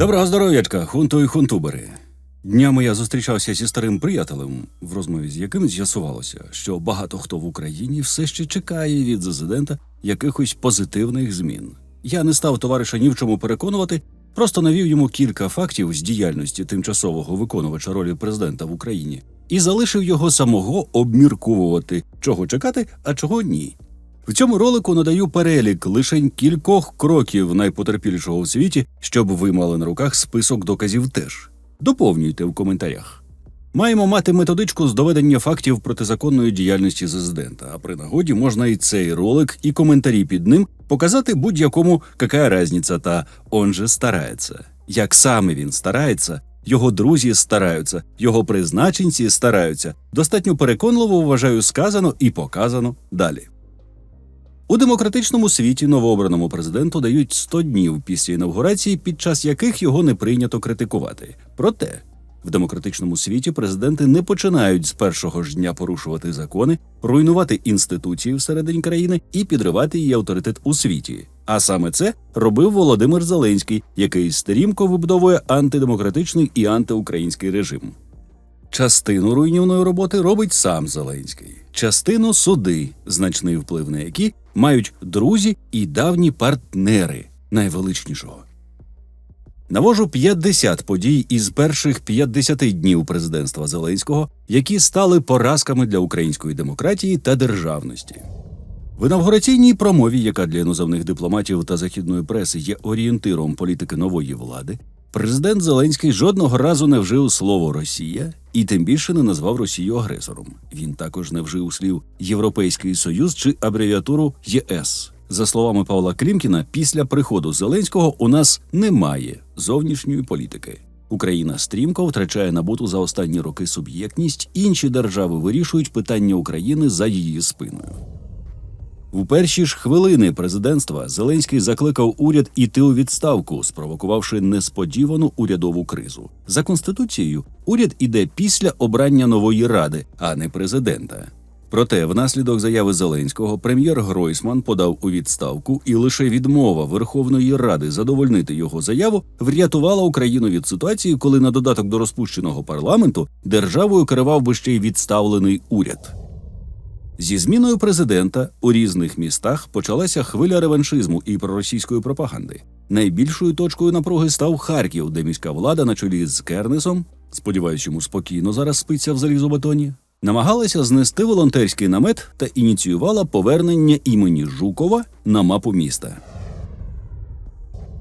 Доброго здоров'ячка, хунту і хунтубери. Днями я зустрічався зі старим приятелем, в розмові з яким з'ясувалося, що багато хто в Україні все ще чекає від президента якихось позитивних змін. Я не став товариша ні в чому переконувати, просто навів йому кілька фактів з діяльності тимчасового виконувача ролі президента в Україні і залишив його самого обмірковувати, чого чекати, а чого ні. В цьому ролику надаю перелік лишень кількох кроків найпотерпілішого в світі, щоб ви мали на руках список доказів теж. Доповнюйте в коментарях. Маємо мати методичку з доведення фактів протизаконної діяльності президента, а при нагоді можна і цей ролик, і коментарі під ним показати будь-якому «какая разниця» та «он же старається». Як саме він старається, його друзі стараються, його призначенці стараються. Достатньо переконливо вважаю сказано і показано далі. У демократичному світі новообраному президенту дають 100 днів після інавгурації, під час яких його не прийнято критикувати. Проте в демократичному світі президенти не починають з першого ж дня порушувати закони, руйнувати інституції всередині країни і підривати її авторитет у світі. А саме це робив Володимир Зеленський, який стрімко вибудовує антидемократичний і антиукраїнський режим. Частину руйнівної роботи робить сам Зеленський, частину суди, значний вплив на які мають друзі і давні партнери найвеличнішого. Навожу 50 подій із перших 50 днів президентства Зеленського, які стали поразками для української демократії та державності. В інавгураційній промові, яка для іноземних дипломатів та західної преси є орієнтиром політики нової влади, президент Зеленський жодного разу не вжив слово Росія і тим більше не назвав Росію агресором. Він також не вжив слів Європейський Союз чи абревіатуру ЄС. За словами Павла Клімкіна, після приходу Зеленського у нас немає зовнішньої політики. Україна стрімко втрачає набуту за останні роки суб'єктність. Інші держави вирішують питання України за її спиною. У перші ж хвилини президентства Зеленський закликав уряд іти у відставку, спровокувавши несподівану урядову кризу. За конституцією уряд іде після обрання нової ради, а не президента. Проте, внаслідок заяви Зеленського, прем'єр Гройсман подав у відставку, і лише відмова Верховної Ради задовольнити його заяву врятувала Україну від ситуації, коли на додаток до розпущеного парламенту державою керував би ще й відставлений уряд. Зі зміною президента у різних містах почалася хвиля реваншизму і проросійської пропаганди. Найбільшою точкою напруги став Харків, де міська влада на чолі з Кернесом, сподіваюсь, йому спокійно зараз спиться в залізобетоні, намагалася знести волонтерський намет та ініціювала повернення імені Жукова на мапу міста.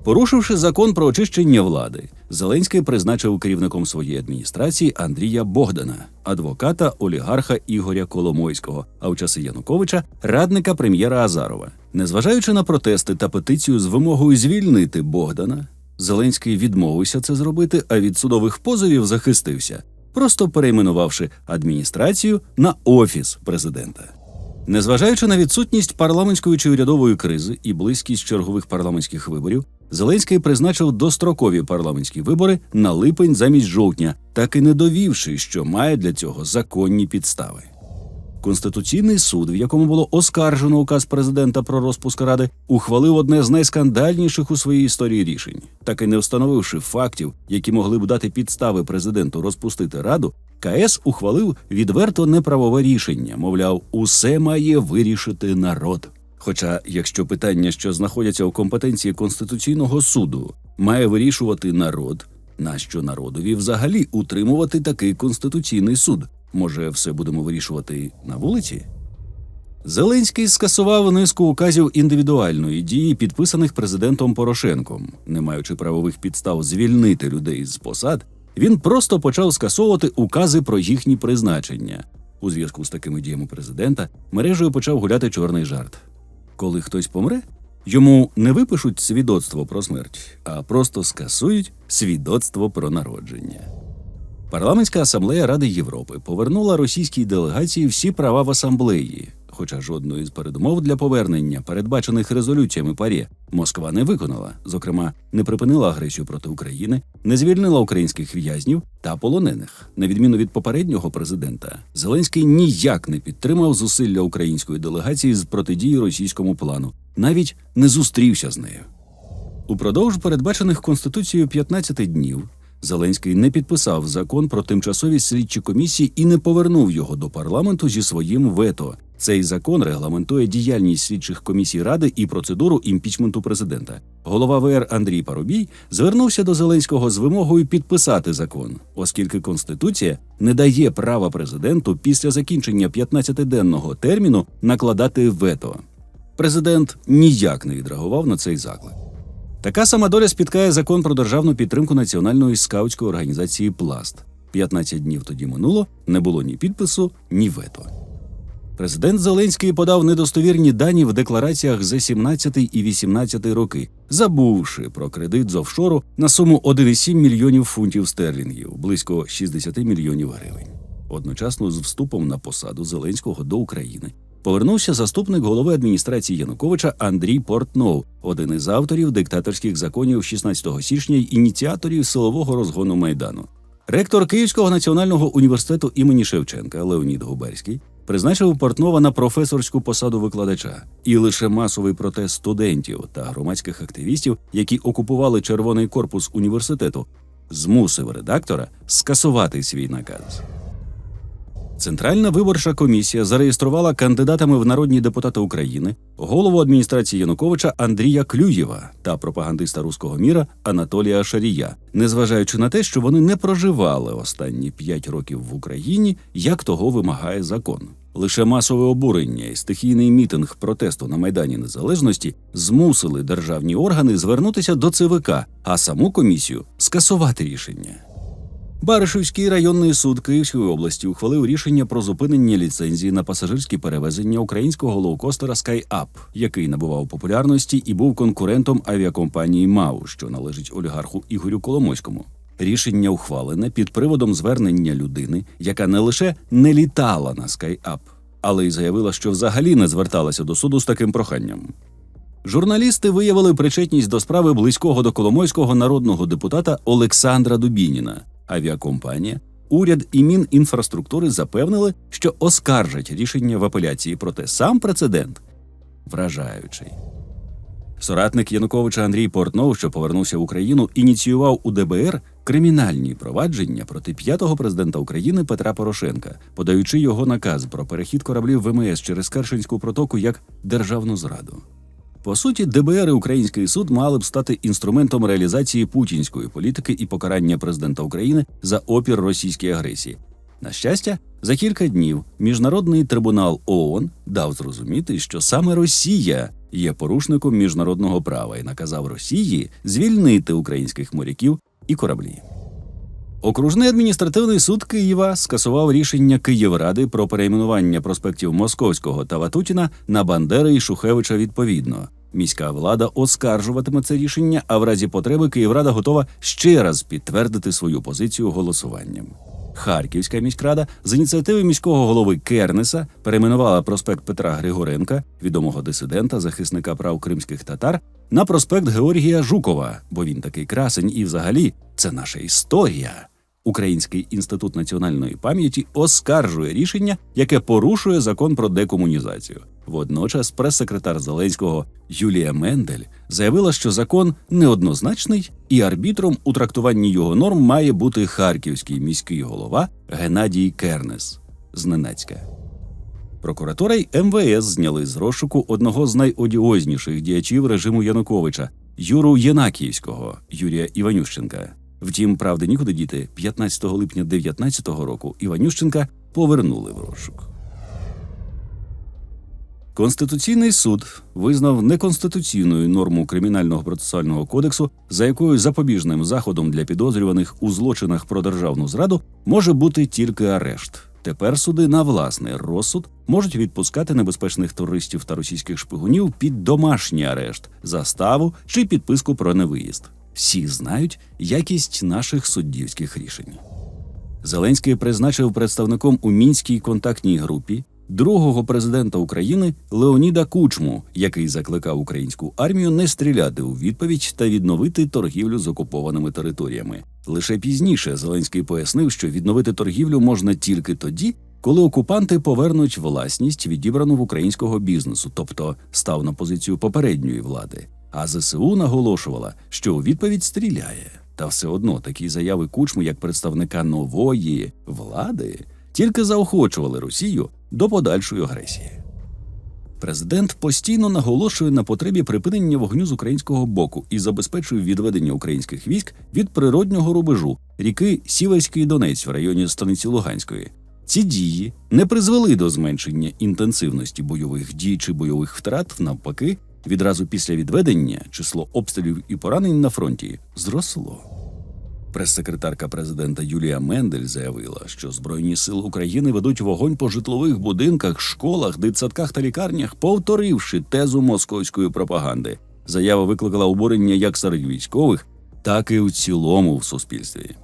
Порушивши закон про очищення влади, Зеленський призначив керівником своєї адміністрації Андрія Богдана, адвоката олігарха Ігоря Коломойського, а в часи Януковича радника прем'єра Азарова. Незважаючи на протести та петицію з вимогою звільнити Богдана, Зеленський відмовився це зробити, а від судових позовів захистився, просто перейменувавши адміністрацію на офіс президента. Незважаючи на відсутність парламентської чи урядової кризи і близькість чергових парламентських виборів, Зеленський призначив дострокові парламентські вибори на липень замість жовтня, так і не довівши, що має для цього законні підстави. Конституційний суд, в якому було оскаржено указ президента про розпуск ради, ухвалив одне з найскандальніших у своїй історії рішень, так і не встановивши фактів, які могли б дати підстави президенту розпустити раду. КС ухвалив відверто неправове рішення, мовляв, усе має вирішити народ. Хоча, якщо питання, що знаходяться у компетенції Конституційного суду, має вирішувати народ, нащо народові взагалі утримувати такий конституційний суд? Може, все будемо вирішувати на вулиці? Зеленський скасував низку указів індивідуальної дії, підписаних президентом Порошенком, не маючи правових підстав звільнити людей з посад. Він просто почав скасовувати укази про їхні призначення. У зв'язку з такими діями президента мережею почав гуляти чорний жарт. Коли хтось помре, йому не випишуть свідоцтво про смерть, а просто скасують свідоцтво про народження. Парламентська асамблея Ради Європи повернула російській делегації всі права в асамблеї, хоча жодної з передумов для повернення, передбачених резолюціями ПАРЄ, Москва не виконала. Зокрема, не припинила агресію проти України, не звільнила українських в'язнів та полонених. На відміну від попереднього президента, Зеленський ніяк не підтримав зусилля української делегації з протидії російському плану, навіть не зустрівся з нею. Упродовж передбачених Конституцією 15 днів Зеленський не підписав закон про тимчасові слідчі комісії і не повернув його до парламенту зі своїм вето. Цей закон регламентує діяльність слідчих комісій ради і процедуру імпічменту президента. Голова ВР Андрій Парубій звернувся до Зеленського з вимогою підписати закон, оскільки Конституція не дає права президенту після закінчення 15-денного терміну накладати вето. Президент ніяк не відреагував на цей заклик. Така сама доля спіткає закон про державну підтримку національної скаутської організації Пласт. 15 днів тоді минуло, не було ні підпису, ні вето. Президент Зеленський подав недостовірні дані в деклараціях за 17 і 18 роки, забувши про кредит з офшору на суму 1,7 мільйонів фунтів стерлінгів, близько 60 мільйонів гривень. Одночасно з вступом на посаду Зеленського до України повернувся заступник голови адміністрації Януковича Андрій Портнов, один із авторів диктаторських законів 16 січня й ініціаторів силового розгону майдану. Ректор Київського національного університету імені Шевченка Леонід Губерський призначив Портнова на професорську посаду викладача, і лише масовий протест студентів та громадських активістів, які окупували червоний корпус університету, змусив редактора скасувати свій наказ. Центральна виборча комісія зареєструвала кандидатами в народні депутати України голову адміністрації Януковича Андрія Клюєва та пропагандиста руського міра Анатолія Шарія, незважаючи на те, що вони не проживали останні п'ять років в Україні, як того вимагає закон. Лише масове обурення і стихійний мітинг протесту на майдані Незалежності змусили державні органи звернутися до ЦВК, а саму комісію скасувати рішення. Баришівський районний суд Київської області ухвалив рішення про зупинення ліцензії на пасажирські перевезення українського лоукостера SkyUp, який набував популярності і був конкурентом авіакомпанії МАУ, що належить олігарху Ігорю Коломойському. Рішення ухвалене під приводом звернення людини, яка не лише не літала на SkyUp, але й заявила, що взагалі не зверталася до суду з таким проханням. Журналісти виявили причетність до справи близького до Коломойського народного депутата Олександра Дубініна. Авіакомпанія, уряд і Мінінфраструктури запевнили, що оскаржать рішення в апеляції, проте сам прецедент вражаючий. Соратник Януковича Андрій Портнов, що повернувся в Україну, ініціював у ДБР кримінальні провадження проти п'ятого президента України Петра Порошенка, подаючи його наказ про перехід кораблів ВМС через Кершинську протоку як державну зраду. По суті, ДБР і Український суд мали б стати інструментом реалізації путінської політики і покарання президента України за опір російській агресії. На щастя, за кілька днів міжнародний трибунал ООН дав зрозуміти, що саме Росія є порушником міжнародного права і наказав Росії звільнити українських моряків і кораблі. Окружний адміністративний суд Києва скасував рішення Київради про перейменування проспектів Московського та Ватутіна на Бандери і Шухевича відповідно. Міська влада оскаржуватиме це рішення, а в разі потреби Київрада готова ще раз підтвердити свою позицію голосуванням. Харківська міськрада з ініціативи міського голови Кернеса перейменувала проспект Петра Григоренка, відомого дисидента, захисника прав кримських татар, на проспект Георгія Жукова, бо він такий красень, і взагалі це наша історія. Український інститут національної пам'яті оскаржує рішення, яке порушує закон про декомунізацію. Водночас прес-секретар Зеленського Юлія Мендель заявила, що закон неоднозначний, і арбітром у трактуванні його норм має бути харківський міський голова Геннадій Кернес зненацька. Прокуратура й МВС зняли з розшуку одного з найодіозніших діячів режиму Януковича Юру Єнакіївського Юрія Іванющенка. Втім, правди нікуди діти 15 липня 2019 року Іванющенка повернули в розшук. Конституційний суд визнав неконституційною норму кримінального процесуального кодексу, за якою запобіжним заходом для підозрюваних у злочинах про державну зраду може бути тільки арешт. Тепер суди на власний розсуд можуть відпускати небезпечних туристів та російських шпигунів під домашній арешт, заставу чи підписку про невиїзд. Всі знають якість наших суддівських рішень. Зеленський призначив представником у мінській контактній групі другого президента України Леоніда Кучму, який закликав українську армію не стріляти у відповідь та відновити торгівлю з окупованими територіями. Лише пізніше Зеленський пояснив, що відновити торгівлю можна тільки тоді, коли окупанти повернуть власність відібрану в українського бізнесу, тобто став на позицію попередньої влади. А ЗСУ наголошувала, що у відповідь стріляє. Та все одно такі заяви кучми, як представника нової влади, тільки заохочували Росію до подальшої агресії. Президент постійно наголошує на потребі припинення вогню з українського боку і забезпечує відведення українських військ від природнього рубежу ріки Сіверський Донець в районі станиці Луганської. Ці дії не призвели до зменшення інтенсивності бойових дій чи бойових втрат. Навпаки, відразу після відведення число обстрілів і поранень на фронті зросло. Прес-секретарка президента Юлія Мендель заявила, що Збройні сили України ведуть вогонь по житлових будинках, школах, дитсадках та лікарнях, повторивши тезу московської пропаганди. Заява викликала обурення як серед військових, так і у цілому в суспільстві.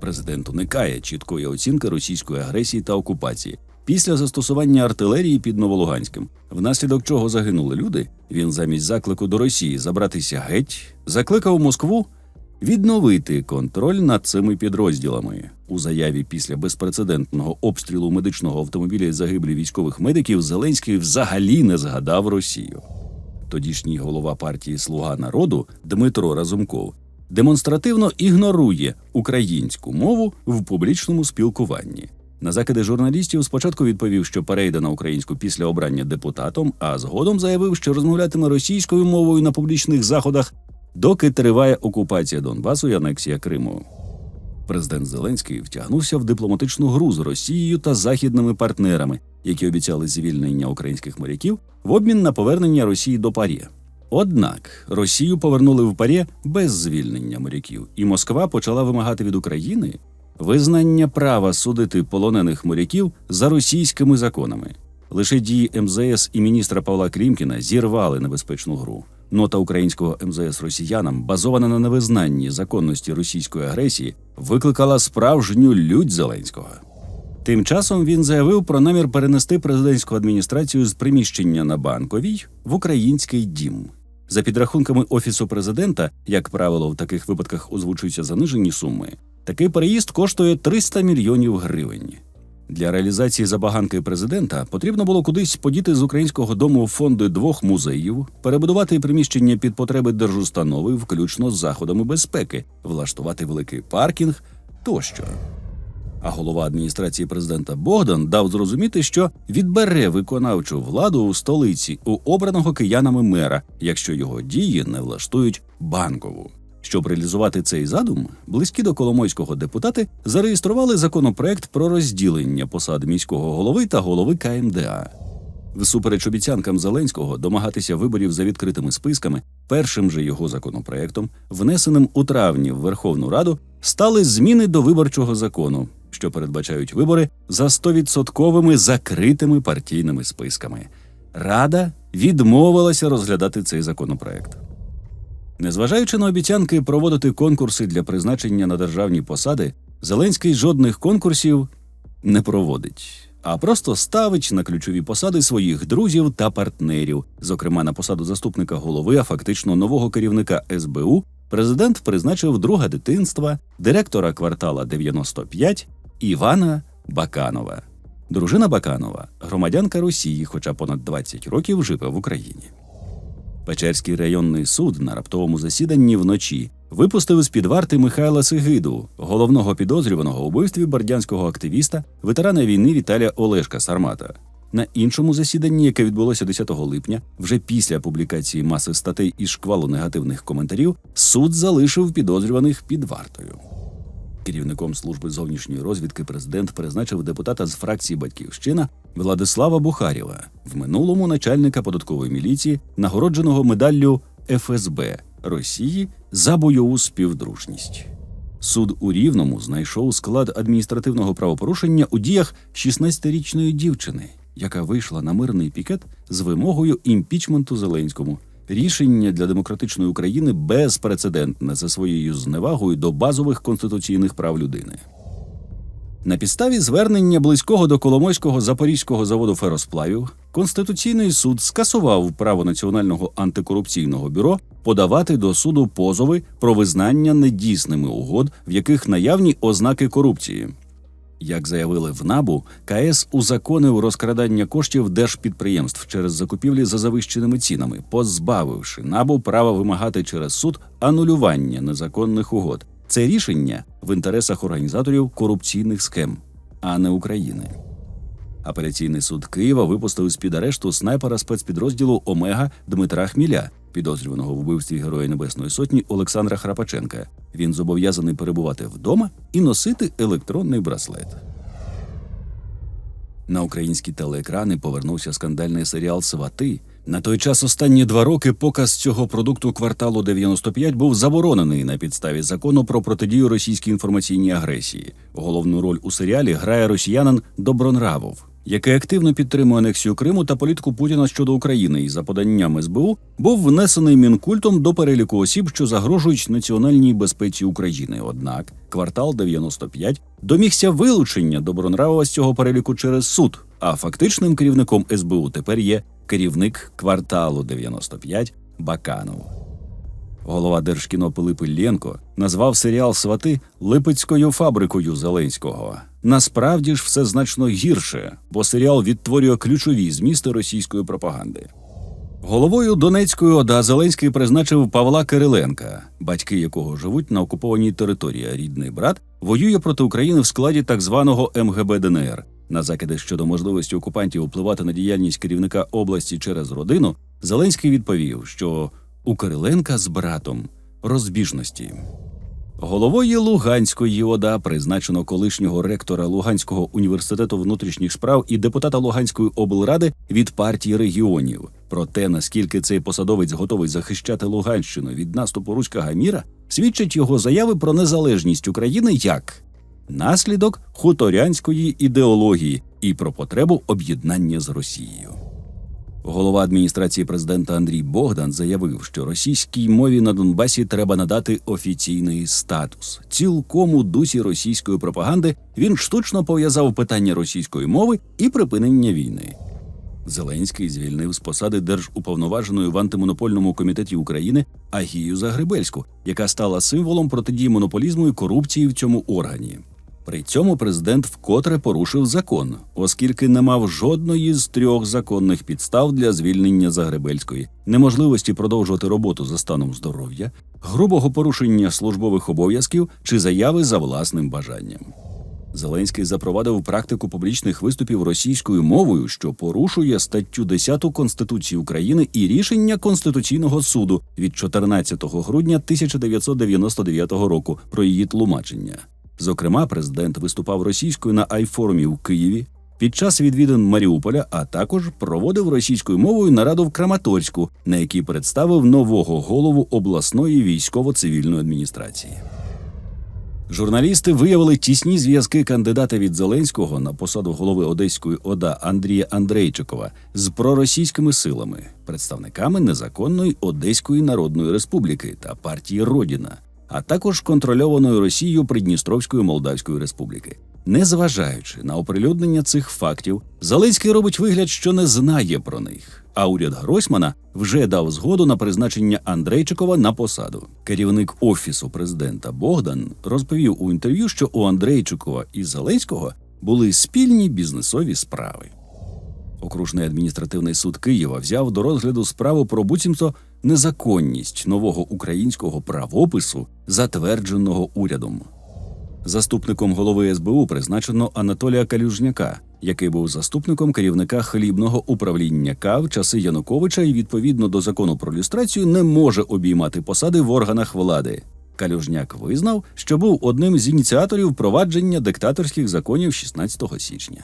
Президент уникає чіткої оцінки російської агресії та окупації. Після застосування артилерії під Новолуганським, внаслідок чого загинули люди, він замість заклику до Росії забратися геть, закликав Москву відновити контроль над цими підрозділами. У заяві після безпрецедентного обстрілу медичного автомобіля і загиблі військових медиків Зеленський взагалі не згадав Росію. Тодішній голова партії Слуга народу Дмитро Разумков демонстративно ігнорує українську мову в публічному спілкуванні. На закиди журналістів спочатку відповів, що перейде на українську після обрання депутатом, а згодом заявив, що розмовлятиме російською мовою на публічних заходах, доки триває окупація Донбасу і анексія Криму. Президент Зеленський втягнувся в дипломатичну гру з Росією та західними партнерами, які обіцяли звільнення українських моряків в обмін на повернення Росії до парі. Однак Росію повернули в парі без звільнення моряків, і Москва почала вимагати від України визнання права судити полонених моряків за російськими законами. Лише дії МЗС і міністра Павла Клімкіна зірвали небезпечну гру. Нота українського МЗС росіянам, базована на невизнанні законності російської агресії, викликала справжню лють Зеленського. Тим часом він заявив про намір перенести президентську адміністрацію з приміщення на банковій в український дім. За підрахунками офісу президента, як правило, в таких випадках озвучуються занижені суми. Такий переїзд коштує 300 мільйонів гривень. Для реалізації забаганки президента потрібно було кудись подіти з українського дому фонди двох музеїв, перебудувати приміщення під потреби держустанови, включно з заходами безпеки, влаштувати великий паркінг тощо. А голова адміністрації президента Богдан дав зрозуміти, що відбере виконавчу владу у столиці у обраного киянами мера, якщо його дії не влаштують банкову. Щоб реалізувати цей задум, близькі до Коломойського депутати зареєстрували законопроект про розділення посад міського голови та голови КМДА. Всупереч обіцянкам Зеленського домагатися виборів за відкритими списками, першим же його законопроектом, внесеним у травні в Верховну Раду, стали зміни до виборчого закону, що передбачають вибори за 100% закритими партійними списками. Рада відмовилася розглядати цей законопроект. Незважаючи на обіцянки проводити конкурси для призначення на державні посади, Зеленський жодних конкурсів не проводить, а просто ставить на ключові посади своїх друзів та партнерів. Зокрема, на посаду заступника голови, а фактично нового керівника СБУ, президент призначив друга дитинства, директора квартала 95 Івана Баканова. Дружина Баканова громадянка Росії, хоча понад 20 років живе в Україні. Печерський районний суд на раптовому засіданні вночі випустив з під варти Михайла Сигиду, головного підозрюваного у вбивстві бердянського активіста, ветерана війни Віталія Олешка Сармата. На іншому засіданні, яке відбулося 10 липня, вже після публікації маси статей із шквалу негативних коментарів, суд залишив підозрюваних під вартою. Керівником служби зовнішньої розвідки президент призначив депутата з фракції Батьківщина Владислава Бухарєва, в минулому начальника податкової міліції, нагородженого медаллю ФСБ Росії за бойову співдружність. Суд у Рівному знайшов склад адміністративного правопорушення у діях 16-річної дівчини, яка вийшла на мирний пікет з вимогою імпічменту Зеленському. Рішення для демократичної України безпрецедентне за своєю зневагою до базових конституційних прав людини. На підставі звернення близького до Коломойського запорізького заводу феросплавів Конституційний суд скасував право Національного антикорупційного бюро подавати до суду позови про визнання недійсними угод, в яких наявні ознаки корупції. Як заявили в НАБУ, КС узаконив розкрадання коштів держпідприємств через закупівлі за завищеними цінами, позбавивши НАБУ права вимагати через суд анулювання незаконних угод. Це рішення в інтересах організаторів корупційних схем, а не України. Апеляційний суд Києва випустив з під арешту снайпера спецпідрозділу Омега Дмитра Хміля, підозрюваного в вбивстві Героя Небесної Сотні Олександра Храпаченка. Він зобов'язаний перебувати вдома і носити електронний браслет. На українські телеекрани повернувся скандальний серіал Свати. На той час останні два роки показ цього продукту кварталу 95 був заборонений на підставі закону про протидію російській інформаційній агресії. Головну роль у серіалі грає росіянин Добронравов, який активно підтримує анексію Криму та політику Путіна щодо України і за поданням СБУ був внесений мінкультом до переліку осіб, що загрожують національній безпеці України. Однак квартал 95 домігся вилучення Добронравова з цього переліку через суд. А фактичним керівником СБУ тепер є керівник кварталу 95 Баканов. Голова Держкіно Пилип Іллєнко назвав серіал Свати липецькою фабрикою Зеленського. Насправді ж все значно гірше, бо серіал відтворює ключові змісти російської пропаганди. Головою Донецької ОДА Зеленський призначив Павла Кириленка, батьки якого живуть на окупованій території. Рідний брат воює проти України в складі так званого МГБ ДНР. На закиди щодо можливості окупантів впливати на діяльність керівника області через родину, Зеленський відповів, що у Кириленка з братом розбіжності. Головою Луганської ОДА призначено колишнього ректора Луганського університету внутрішніх справ і депутата Луганської облради від партії регіонів. Про те, наскільки цей посадовець готовий захищати Луганщину від наступу руського міра, свідчать його заяви про незалежність України як наслідок хуторянської ідеології і про потребу об'єднання з Росією. Голова адміністрації президента Андрій Богдан заявив, що російській мові на Донбасі треба надати офіційний статус. Цілком у дусі російської пропаганди він штучно пов'язав питання російської мови і припинення війни. Зеленський звільнив з посади держуповноваженої в антимонопольному комітеті України Агію Загребельську, яка стала символом протидії монополізму і корупції в цьому органі. При цьому президент вкотре порушив закон, оскільки не мав жодної з трьох законних підстав для звільнення Загребельської, неможливості продовжувати роботу за станом здоров'я, грубого порушення службових обов'язків чи заяви за власним бажанням. Зеленський запровадив практику публічних виступів російською мовою, що порушує статтю 10 Конституції України і рішення Конституційного суду від 14 грудня 1999 року про її тлумачення. Зокрема, президент виступав російською на айфорумі в Києві під час відвідин Маріуполя, а також проводив російською мовою нараду в Краматорську, на якій представив нового голову обласної військово-цивільної адміністрації. Журналісти виявили тісні зв'язки кандидата від Зеленського на посаду голови Одеської ОДА Андрія Андрейчикова з проросійськими силами, представниками незаконної Одеської Народної Республіки та партії Родіна, а також контрольованою Росією Придністровської Молдавської Республіки. Незважаючи на оприлюднення цих фактів, Зеленський робить вигляд, що не знає про них. А уряд Гройсмана вже дав згоду на призначення Андрейчикова на посаду. Керівник офісу президента Богдан розповів у інтерв'ю, що у Андрейчикова і Зеленського були спільні бізнесові справи. Окружний адміністративний суд Києва взяв до розгляду справу про буцімто незаконність нового українського правопису, затвердженого урядом. Заступником голови СБУ призначено Анатолія Калюжняка, який був заступником керівника хлібного управління К в часи Януковича і відповідно до закону про люстрацію не може обіймати посади в органах влади. Калюжняк визнав, що був одним з ініціаторів впровадження диктаторських законів 16 січня.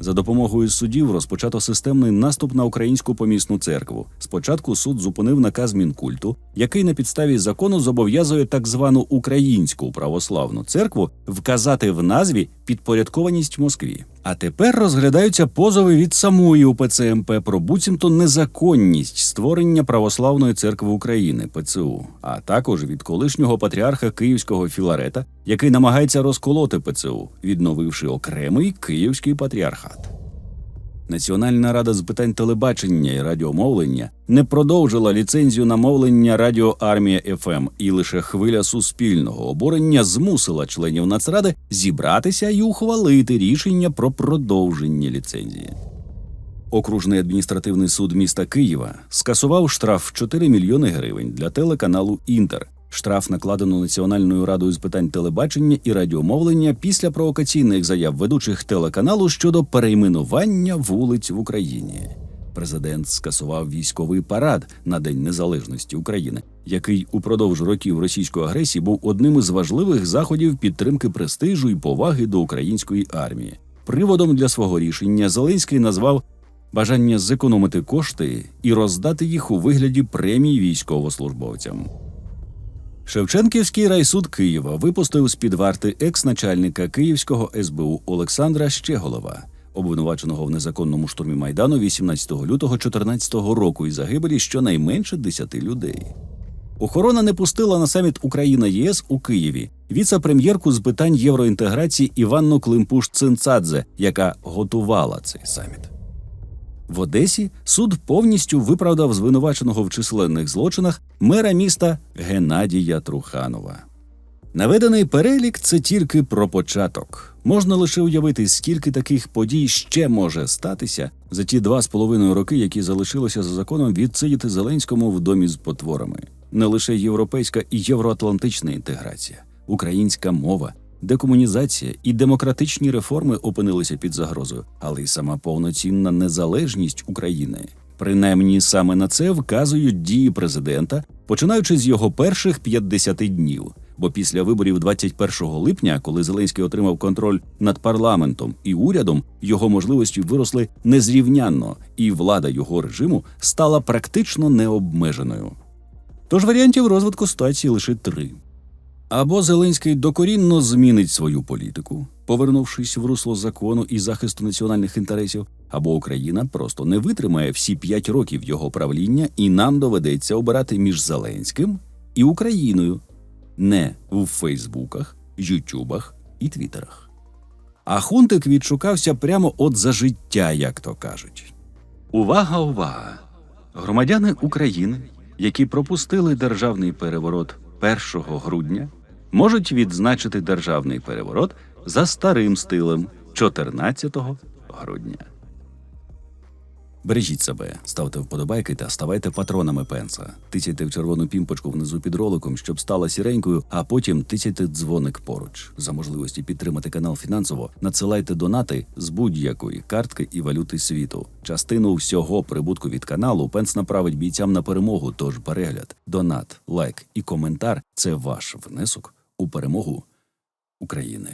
За допомогою судів розпочато системний наступ на українську помісну церкву. Спочатку суд зупинив наказ Мінкульту, який на підставі закону зобов'язує так звану українську православну церкву вказати в назві підпорядкованість Москві. А тепер розглядаються позови від самої УПЦ МП про буцімто незаконність створення православної церкви України ПЦУ, а також від колишнього патріарха Київського Філарета, який намагається розколоти ПЦУ, відновивши окремий київський патріархат. Національна рада з питань телебачення і радіомовлення не продовжила ліцензію на мовлення Радіо Армія ФМ, і лише хвиля суспільного обурення змусила членів Нацради зібратися і ухвалити рішення про продовження ліцензії. Окружний адміністративний суд міста Києва скасував штраф в 4 мільйони гривень для телеканалу Інтер. Штраф накладено Національною радою з питань телебачення і радіомовлення після провокаційних заяв ведучих телеканалу щодо перейменування вулиць в Україні. Президент скасував військовий парад на День Незалежності України, який упродовж років російської агресії був одним із важливих заходів підтримки престижу і поваги до української армії. Приводом для свого рішення Зеленський назвав бажання зекономити кошти і роздати їх у вигляді премій військовослужбовцям. Шевченківський райсуд Києва випустив з під варти екс-начальника Київського СБУ Олександра Щеголова, обвинуваченого в незаконному штурмі майдану 18 лютого 2014 року і загибелі щонайменше 10 людей. Охорона не пустила на саміт Україна ЄС у Києві віце-прем'єрку з питань євроінтеграції Іванну Климпуш Цинцадзе, яка готувала цей саміт. В Одесі суд повністю виправдав звинуваченого в численних злочинах мера міста Геннадія Труханова. Наведений перелік це тільки про початок. Можна лише уявити, скільки таких подій ще може статися за ті два з половиною роки, які залишилося за законом відсидіти Зеленському в домі з потворами. Не лише європейська і євроатлантична інтеграція, українська мова, декомунізація і демократичні реформи опинилися під загрозою, але й сама повноцінна незалежність України. Принаймні саме на це вказують дії президента, починаючи з його перших 50 днів. Бо після виборів 21 липня, коли Зеленський отримав контроль над парламентом і урядом, його можливості виросли незрівнянно, і влада його режиму стала практично необмеженою. Тож варіантів розвитку ситуації лише три. Або Зеленський докорінно змінить свою політику, повернувшись в русло закону і захисту національних інтересів, або Україна просто не витримає всі п'ять років його правління, і нам доведеться обирати між Зеленським і Україною, не в Фейсбуках, Ютубах і Твіттерах. А Хунтик відшукався прямо от за життя, як то кажуть. Увага, увага! Громадяни України, які пропустили державний переворот 1 грудня, можуть відзначити державний переворот за старим стилем 14 грудня. Бережіть себе, ставте вподобайки та ставайте патронами пенса. Тицяйте в червону пімпочку внизу під роликом, щоб стала сіренькою, а потім тицяйте дзвоник поруч. За можливості підтримати канал фінансово, надсилайте донати з будь-якої картки і валюти світу. Частину всього прибутку від каналу пенс направить бійцям на перемогу. Тож перегляд, донат, лайк і коментар це ваш внесок у перемогу України.